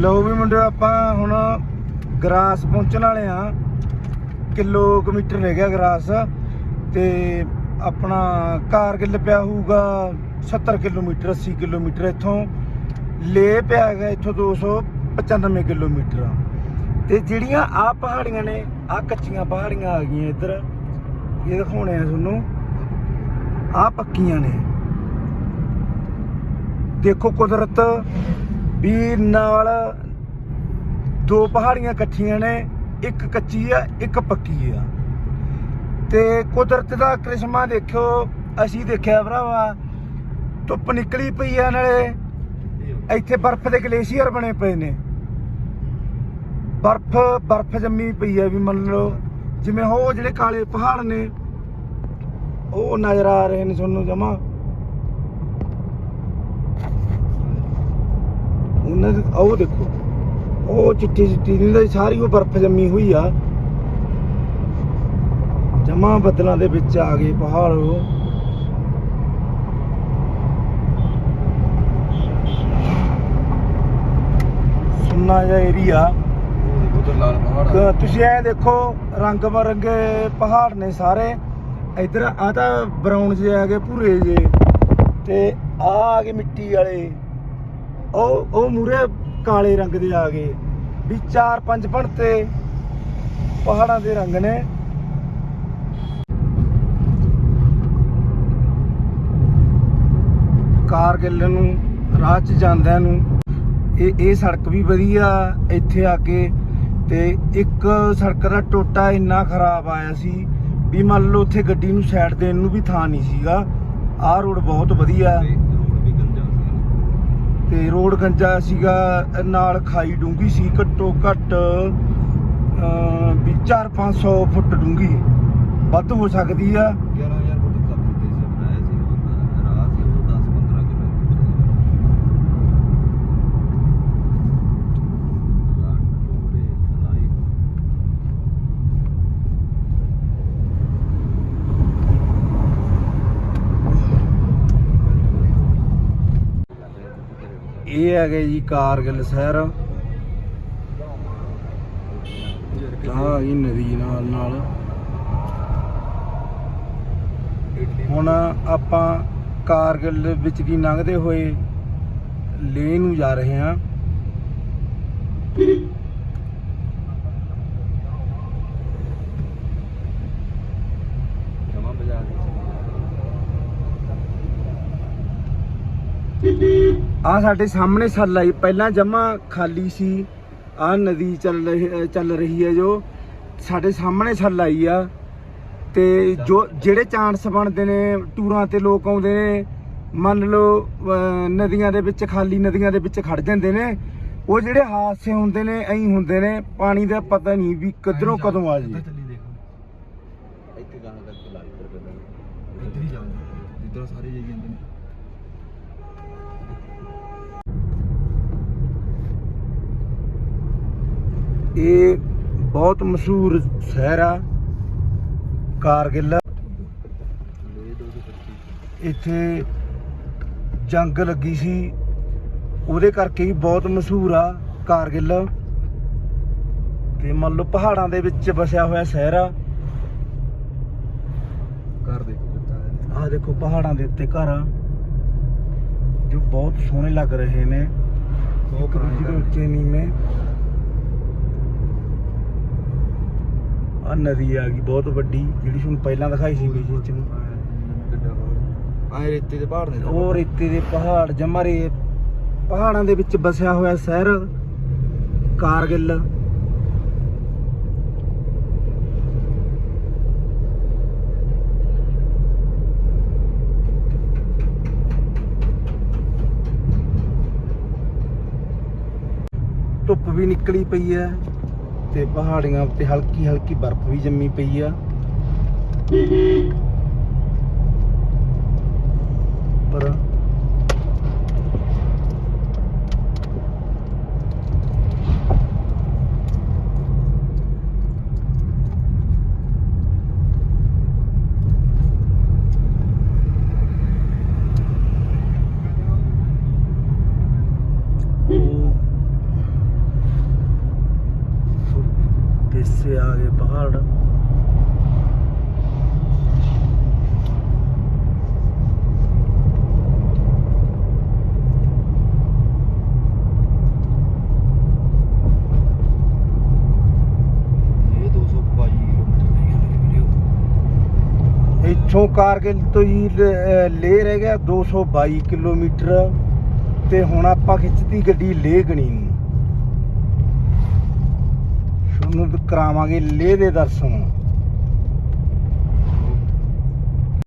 ਲੋ ਵੀ ਮੁੰਡਿਓ, ਆਪਾਂ ਹੁਣ ਗਰਾਸ ਪਹੁੰਚਣ ਵਾਲੇ ਆ ਕਿਲੋਮੀਟਰ ਰਹਿ ਗਿਆ ਗਰਾਸ। ਤੇ ਆਪਣਾ ਕਾਰਗਿਲ ਪਿਆ ਹੋਊਗਾ 70 ਕਿਲੋਮੀਟਰ 80 ਕਿਲੋਮੀਟਰ ਇੱਥੋਂ। ਲੇ ਪਿਆ ਹੈਗਾ ਇੱਥੋਂ 295 ਕਿਲੋਮੀਟਰ ਤੇ ਜਿਹੜੀਆਂ ਆ ਪਹਾੜੀਆਂ ਨੇ, ਆ ਕੱਚੀਆਂ ਪਹਾੜੀਆਂ ਆ ਗਈਆਂ ਇੱਧਰ। ਇਹ ਦਿਖਾਉਣੇ ਆ ਤੁਹਾਨੂੰ। ਆ ਪੱਕੀਆਂ ਨੇ। ਦੇਖੋ ਕੁਦਰਤ ਵੀ ਨਾਲ ਦੋ ਪਹਾੜੀਆਂ ਇਕੱਠੀਆਂ ਨੇ, ਇੱਕ ਕੱਚੀ ਆ, ਇੱਕ ਪੱਕੀ ਆ। ਤੇ ਕੁਦਰਤ ਦਾ ਕ੍ਰਿਸ਼ਮਾ ਦੇਖਿਓ, ਅਸੀਂ ਦੇਖਿਆ ਭਰਾਵਾ, ਧੁੱਪ ਨਿਕਲੀ ਪਈ ਆ ਨਾਲੇ। ਇੱਥੇ ਬਰਫ਼ ਦੇ ਗਲੇਸ਼ੀਅਰ ਬਣੇ ਪਏ ਨੇ। ਬਰਫ਼ ਬਰਫ਼ ਜੰਮੀ ਪਈ ਆ ਵੀ ਮੰਨ ਲਓ, ਜਿਵੇਂ ਉਹ ਜਿਹੜੇ ਕਾਲੇ ਪਹਾੜ ਨੇ, ਉਹ ਨਜ਼ਰ ਆ ਰਹੇ ਨੇ ਤੁਹਾਨੂੰ ਜਮਾ। ਉਹਨਾਂ ਦੇ ਉਹ ਦੇਖੋ, ਉਹ ਚਿੱਟੀ ਚਿੱਟੀ ਦਿੰਦਾ ਸਾਰੀ ਉਹ ਬਰਫ਼ ਜੰਮੀ ਹੋਈ ਆ। ਜਮਾ ਬੱਦਲਾਂ ਦੇ ਵਿੱਚ ਆ ਗਏ ਪਹਾੜ ਉਹ। ਸੁੰਨਾ ਜਿਹਾ ਏਰੀਆ ਉਧਰ ਲਾਲ ਪਹਾੜ ਤੁਸੀਂ ਐ ਦੇਖੋ, ਰੰਗ ਬਰੰਗੇ ਪਹਾੜ ਨੇ ਸਾਰੇ। ਇਧਰ ਆ ਤਾਂ ਬਰਾਊਨ ਜਿਹੇ ਆ ਗਏ, ਭੂਰੇ ਜੇ ਤੇ ਆ ਆ ਗਏ ਮਿੱਟੀ ਵਾਲੇ। ਉਹ ਉਹ ਮੂਰੇ ਕਾਲੇ ਰੰਗ ਦੇ ਆ ਗਏ। ਵੀ ਚਾਰ ਪੰਜ ਬਣਤੇ ਪਹਾੜਾਂ ਦੇ ਰੰਗ ਨੇ। ਕਾਰਗਿਲ ਨੂੰ, ਰਾਹ 'ਚ ਜਾਂਦਿਆਂ ਨੂੰ, ਇਹ ਇਹ ਸੜਕ ਵੀ ਵਧੀਆ ਇੱਥੇ ਆ ਕੇ। ਤੇ ਇੱਕ ਸੜਕ ਦਾ ਟੋਟਾ ਇੰਨਾ ਖਰਾਬ ਆਇਆ ਸੀ ਵੀ ਮੰਨ ਲਓ ਉੱਥੇ ਗੱਡੀ ਨੂੰ ਸਾਈਡ ਦੇਣ ਨੂੰ ਵੀ ਥਾਂ ਨਹੀਂ ਸੀਗਾ। ਆਹ ਰੋਡ ਬਹੁਤ ਵਧੀਆ। ਤੇ ਤੇ ਰੋਡ ਗੰਜਾ ਸੀਗਾ ਨਾਲ ਖਾਈ ਡੂੰਗੀ ਸੀ ਘੱਟੋ ਘੱਟ ਅਹ, ਵੀ 4-500 ਫੁੱਟ ਡੂੰਗੀ। ਵੱਧ ਹੋ ਸਕਦੀ ਆ 11000 ਫੁੱਟ ਤੱਕ ਤੇ ਸੀ ਬਣਾਇਆ ਸੀ ਉਹ ਤਾਂ ਰਾਹ ਸੀ ਉਹ 10 15 ਕਿਲੋਮੀਟਰ ਇਹ ਹੈਗੇ ਜੀ ਕਾਰਗਿਲ ਸ਼ਹਿਰ। ਤਾਂ ਇਹ ਨਦੀ ਨਾਲ ਨਾਲ। ਹੁਣ ਆਪਾਂ ਕਾਰਗਿਲ ਵਿੱਚ ਦੀ ਲੰਘਦੇ ਹੋਏ ਲੇਹ ਨੂੰ ਜਾ ਰਹੇ ਹਾਂ ਜਮਾ ਬਾਜ਼ਾਰ ਆ ਸਾਡੇ ਸਾਹਮਣੇ ਸੱਲ ਆਈ। ਪਹਿਲਾਂ ਜਮਾ ਖਾਲੀ ਸੀ। ਆ ਨਦੀ ਚੱਲ ਰਹੀ ਚੱਲ ਰਹੀ ਹੈ ਜੋ। ਸਾਡੇ ਸਾਹਮਣੇ ਸੱਲ ਆਈ ਆ। ਤੇ ਜੋ ਜਿਹੜੇ ਚਾਂਸ ਬਣਦੇ ਨੇ ਟੂਰਾਂ ਤੇ ਲੋਕ ਆਉਂਦੇ ਨੇ ਮੰਨ ਲਓ ਨਦੀਆਂ ਦੇ ਵਿੱਚ ਖਾਲੀ ਨਦੀਆਂ ਦੇ ਵਿੱਚ ਖੜ ਜਾਂਦੇ ਨੇ ਉਹ ਜਿਹੜੇ ਹਾਦਸੇ ਹੁੰਦੇ ਨੇ ਐਂ ਹੁੰਦੇ ਨੇ ਪਾਣੀ ਦਾ ਪਤਾ ਨਹੀਂ ਵੀ ਕਿੱਧਰੋਂ ਕਦੋਂ ਆ ਜੀ ਚੱਲੀ ਦੇਖੋ। ਇੱਥੇ ਗਾਣਾ ਤੱਕ ਲਾਈ ਕਰ ਪੈਂਦਾ ਇੱਧਰ ਹੀ ਜਾਉਂਦੇ ਜਿੱਧਰ ਸਾਰੇ ਜਾਈ ਜਾਂਦੇ ਨੇ। ਇਹ ਬਹੁਤ ਮਸ਼ਹੂਰ ਸ਼ਹਿਰ ਆ ਕਾਰਗਿਲ। ਲੈ 225 ਇੱਥੇ ਜੰਗ ਲੱਗੀ ਸੀ। ਉਹਦੇ ਕਰਕੇ ਵੀ ਬਹੁਤ ਮਸ਼ਹੂਰ ਆ ਕਾਰਗਿਲ। ਤੇ ਮੰਨ ਲਓ ਪਹਾੜਾਂ ਦੇ ਵਿੱਚ ਵਸਿਆ ਹੋਇਆ ਸ਼ਹਿਰ ਆ। ਕਰ ਦੇਖੋ ਕਿੱਦਾਂ ਹੈ ਆਹ ਦੇਖੋ ਪਹਾੜਾਂ ਦੇ ਉੱਤੇ ਘਰ ਆ ਜੋ ਬਹੁਤ ਸੋਹਣੇ ਲੱਗ ਰਹੇ ਨੇ। ਪੁਰਾਣੇ ਦੂਜੇ ਦੇ ਘਰ। ਉੱਚੇ ਨੀਵੇਂ। ਆ ਨਦੀ ਆ ਗਈ ਬਹੁਤ ਵੱਡੀ ਜਿਹੜੀ ਤੁਹਾਨੂੰ ਪਹਿਲਾਂ ਦਿਖਾਈ ਸੀ ਵੀ ਜੀ ਚ ਨੂੰ ਆਏ ਰੇਤੇ ਦੇ ਪਹਾੜ ਨੇ ਉਹ ਰੇਤੇ ਦੇ ਪਹਾੜ ਜਮਰੇ ਪਹਾੜਾਂ ਦੇ ਵਿੱਚ ਵਸਿਆ ਹੋਇਆ ਸ਼ਹਿਰ ਕਾਰਗਿਲ। ਧੁੱਪ ਵੀ ਨਿਕਲੀ ਪਈ ਹੈ। ਤੇ ਪਹਾੜੀਆਂ ਉੱਤੇ ਹਲਕੀ ਹਲਕੀ ਬਰਫ਼ ਵੀ ਜੰਮੀ ਪਈ ਆ। ਪਰ ਪਾਸੇ ਆ ਗਏ ਪਹਾੜ। ਇਹ 222 ਕਿਲੋਮੀਟਰ ਦੀ ਗੱਲ ਹੈ ਵੀਰੇ। ਇੱਥੋਂ ਕਾਰਗਿਲ ਤੋਂ ਹੀ ਲ- ਰਹਿ ਗਿਆ 222 ਕਿਲੋਮੀਟਰ ਤੇ ਹੁਣ ਆਪਾਂ ਖਿੱਚਤੀ ਗੱਡੀ ਲੇਹ ਗਣੀ ਨੂੰ। ਸ਼ੁਰੂ ਕਰਾਵਾਂਗੇ ਲੇਹ ਦੇ ਦਰਸ਼ਨ।